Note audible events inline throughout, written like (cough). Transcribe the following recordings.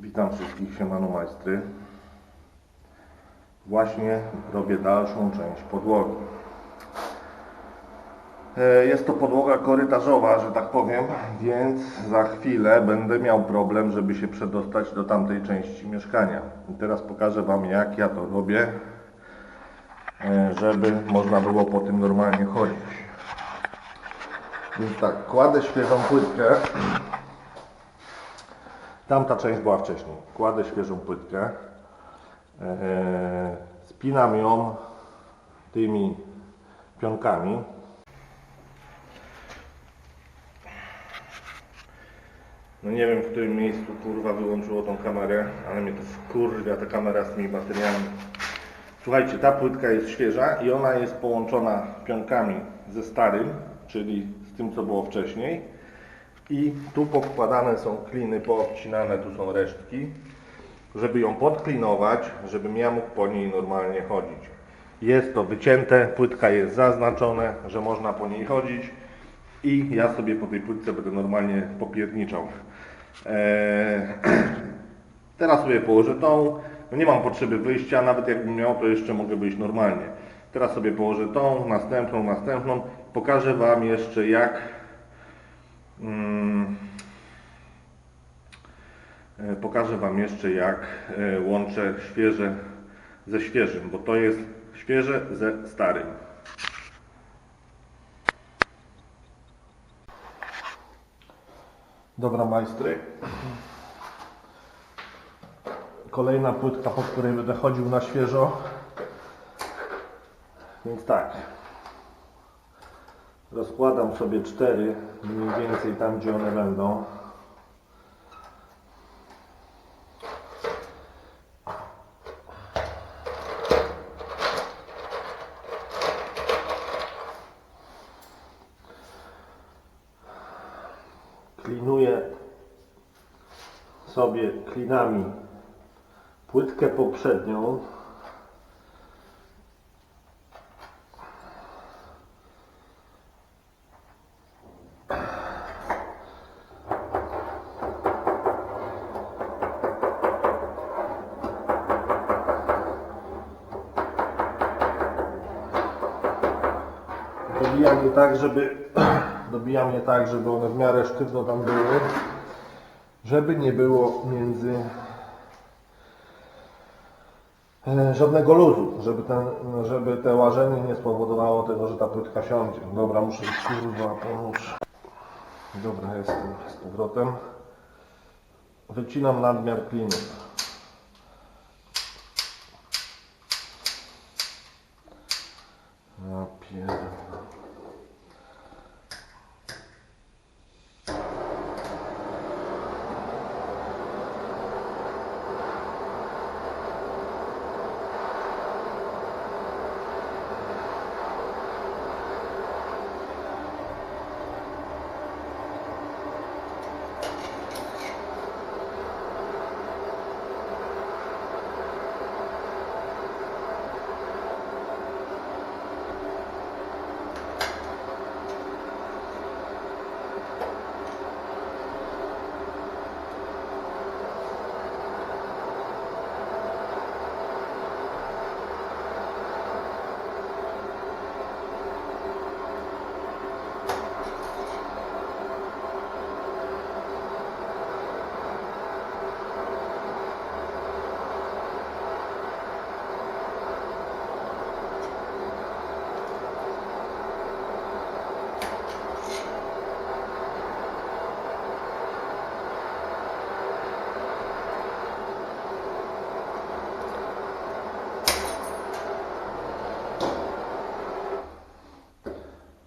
Witam wszystkich, siemano majstry. Właśnie robię dalszą część podłogi. E, Jest to podłoga korytarzowa, że tak powiem, więc za chwilę będę miał problem, żeby się przedostać do tamtej części mieszkania. I teraz pokażę Wam, jak ja to robię, e, żeby można było po tym normalnie chodzić. Więc tak, kładę świeżą płytkę. Tamta część była wcześniej. Kładę świeżą płytkę. Eee, spinam ją tymi pionkami. No nie wiem w którym miejscu kurwa wyłączyło tą kamerę, ale mnie to wkurwia ta kamera z tymi bateriami. Słuchajcie, ta płytka jest świeża i ona jest połączona pionkami ze starym, czyli z tym co było wcześniej. I tu powkładane są kliny, poobcinane, tu są resztki, żeby ją podklinować, żebym ja mógł po niej normalnie chodzić. Jest to wycięte, płytka jest zaznaczone, że można po niej chodzić i ja sobie po tej płytce będę normalnie popierniczał. Eee, (clears throat) teraz sobie położę tą, no nie mam potrzeby wyjścia, nawet jakbym miał, to jeszcze mogę wyjść normalnie. Teraz sobie położę tą, następną, następną. Pokażę Wam jeszcze jak Pokażę Wam jeszcze jak e, łączę świeże ze świeżym, bo to jest świeże ze starym. Dobra majstry. Kolejna płytka, po której będę chodził na świeżo. Więc tak. Rozkładam sobie cztery, mniej więcej tam, gdzie one będą. Klinuję sobie klinami płytkę poprzednią. Dobijam je tak, żeby (clears throat) dobijam je tak, żeby one w miarę sztywno tam były, żeby nie było między e, żadnego luzu, żeby, ten, żeby te łażenie nie spowodowało tego, że ta płytka siądzie. Dobra, muszę kurwa pomóc. Dobra, jestem z powrotem. Wycinam nadmiar klinów. Ja pierdolę.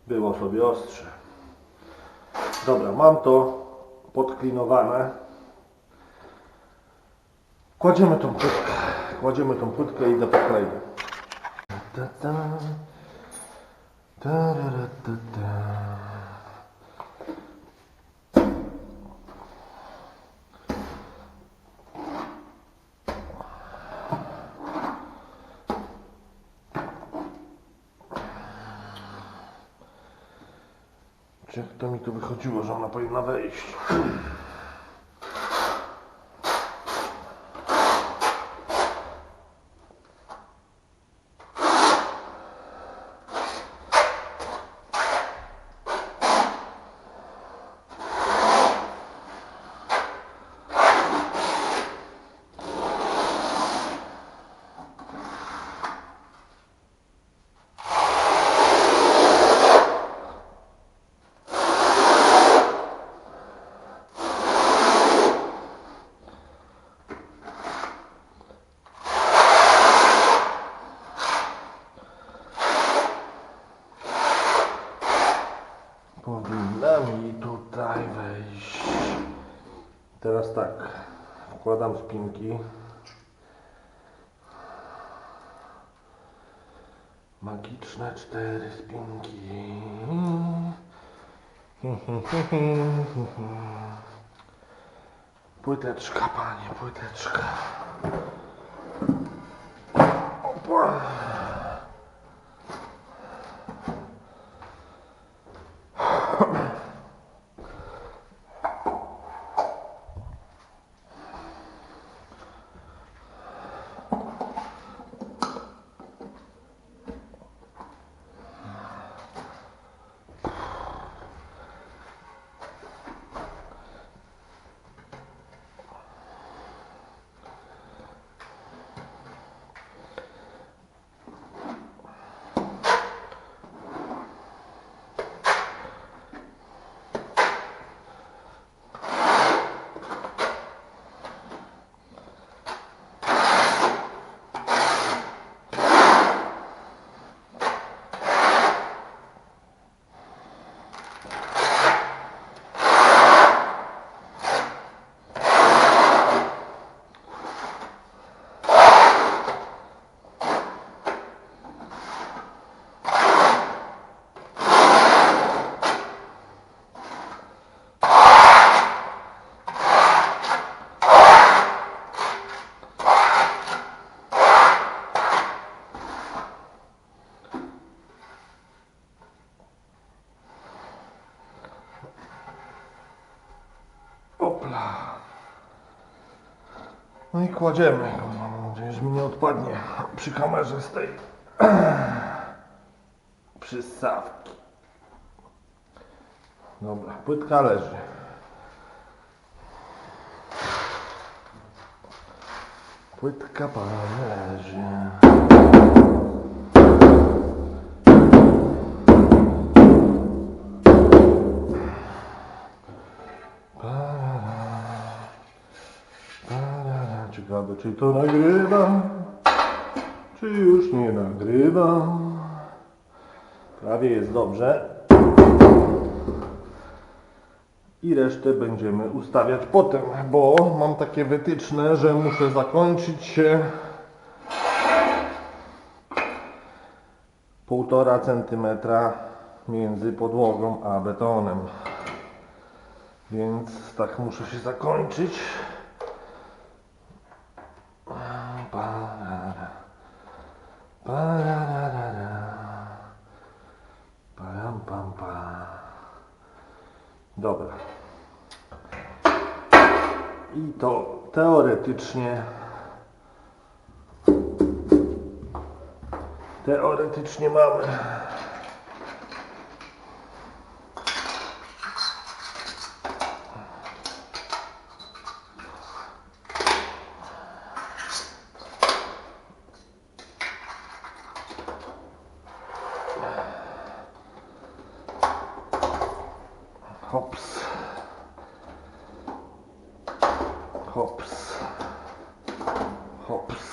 Było sobie ostrze. Dobra, mam to podklinowane. Kładziemy tą płytkę. Kładziemy tą płytkę i idę po. Ta, ta. Ta, ta. Czy jak to mi tu wychodziło, że ona powinna wejść? Wejść. Teraz tak. Wkładam spinki. Magiczne cztery spinki. Płyteczka, panie, płyteczka. Opa. Amen. (laughs) No i kładziemy. Mam nadzieję, że mi nie odpadnie przy kamerze z tej (clears throat) przystawki. Dobra, płytka leży. Płytka pana leży. Ciekawe, czy to nagrywa, czy już nie nagrywa. Prawie jest dobrze. I resztę będziemy ustawiać potem, bo mam takie wytyczne, że muszę zakończyć się półtora centymetra między podłogą a betonem. Więc tak muszę się zakończyć. Param, pam, pa. Dobra. I to teoretycznie teoretycznie mamy Hops. Hops. Hops.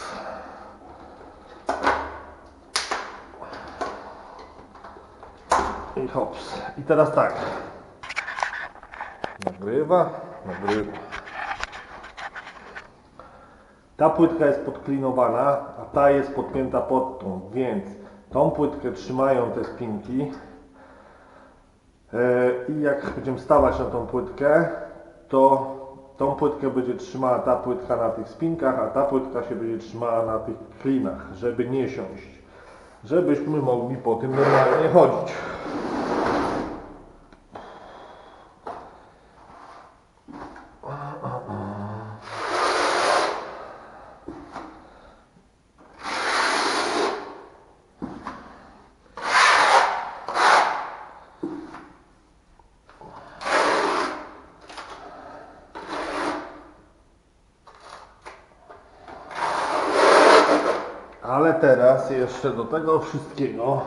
I hops. I teraz tak. Nagrywa, nagrywa. Ta płytka jest podklinowana, a ta jest podpięta pod tą, więc tą płytkę trzymają te spinki. E, I jak będziemy stawać na tą płytkę, to tą płytkę będzie trzymała ta płytka na tych spinkach, a ta płytka się będzie trzymała na tych klinach, żeby nie siąść. Żebyśmy mogli po tym normalnie chodzić. Ale teraz jeszcze do tego wszystkiego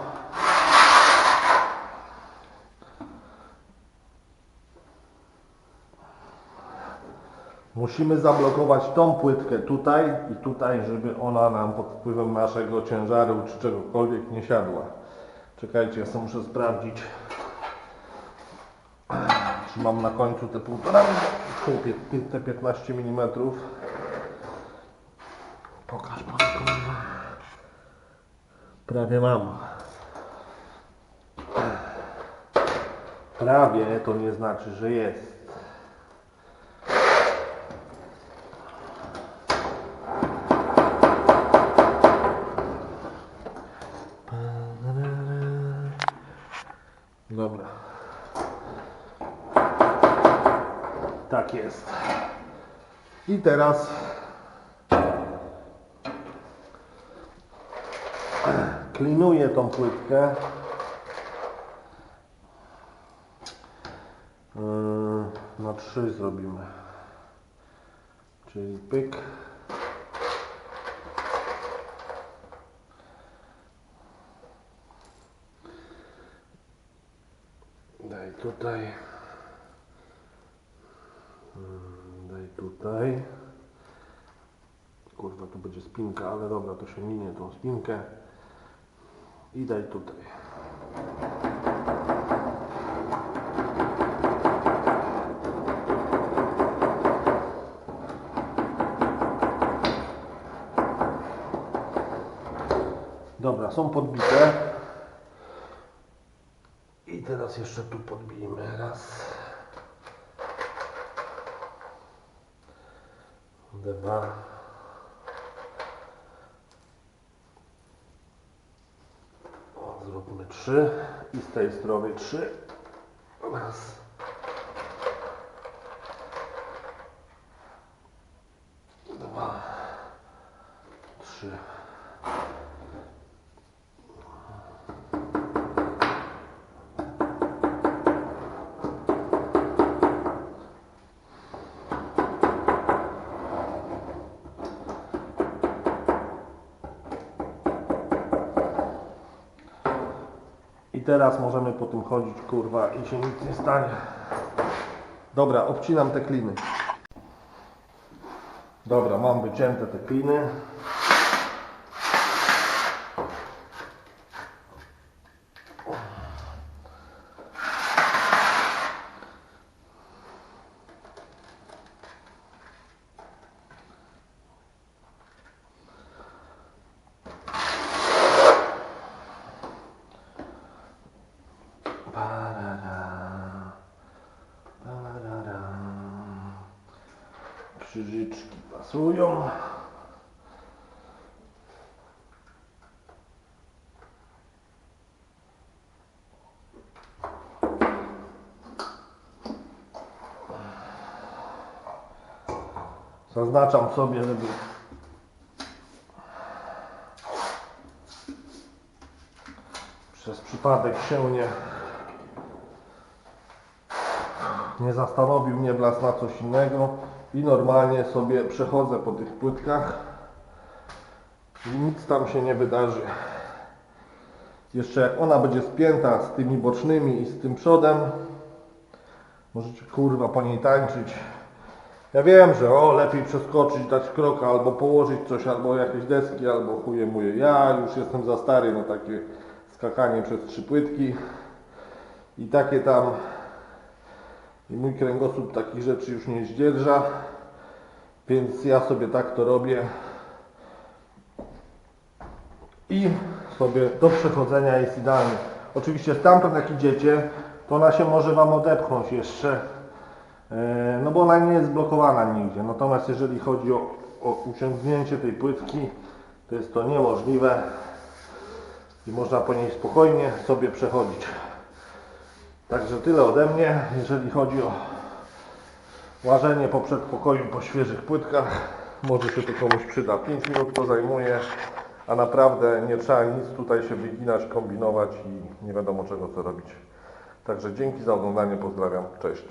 musimy zablokować tą płytkę tutaj i tutaj, żeby ona nam pod wpływem naszego ciężaru czy czegokolwiek nie siadła. Czekajcie, ja sobie muszę sprawdzić, czy Mam na końcu te półtora, tu pie- te 15 mm. Pokaż. Prawie mam. Prawie to nie znaczy, że jest. Dobra. Tak jest. I teraz klinuję tą płytkę. Yy, Na trzy zrobimy. Czyli pyk. Daj tutaj. Mm, Daj tutaj. Kurwa, tu będzie spinka, ale dobra, to się minie tą spinkę. I daj tutaj. Dobra, są podbite. I teraz jeszcze tu podbijmy. Raz. Dwa. Zróbmy trzy. I z tej strony trzy. Raz. Dwa. Trzy. Teraz możemy po tym chodzić, kurwa, i się nic nie stanie. Dobra, obcinam te kliny. Dobra, mam wycięte te kliny. Pasują. Zaznaczam sobie, żeby przez przypadek się nie nie zastanowił mnie blas na coś innego i normalnie sobie przechodzę po tych płytkach i nic tam się nie wydarzy. Jeszcze jak ona będzie spięta z tymi bocznymi i z tym przodem, możecie kurwa po niej tańczyć. Ja wiem, że o, lepiej przeskoczyć, dać kroka, albo położyć coś, albo jakieś deski, albo chuje muje. Ja już jestem za stary na takie skakanie przez trzy płytki i takie tam i mój kręgosłup takich rzeczy już nie zdzierża, więc ja sobie tak to robię i sobie do przechodzenia jest idealnie. Oczywiście stamtąd jak idziecie, to ona się może Wam odepchnąć jeszcze, e, no bo ona nie jest blokowana nigdzie. Natomiast jeżeli chodzi o, o uciągnięcie tej płytki, to jest to niemożliwe i można po niej spokojnie sobie przechodzić. Także tyle ode mnie, jeżeli chodzi o łażenie po przedpokoju po świeżych płytkach. Może się to komuś przyda. 5 minut to zajmuje, a naprawdę nie trzeba nic tutaj się wyginać, kombinować i nie wiadomo czego co robić. Także dzięki za oglądanie, pozdrawiam, cześć.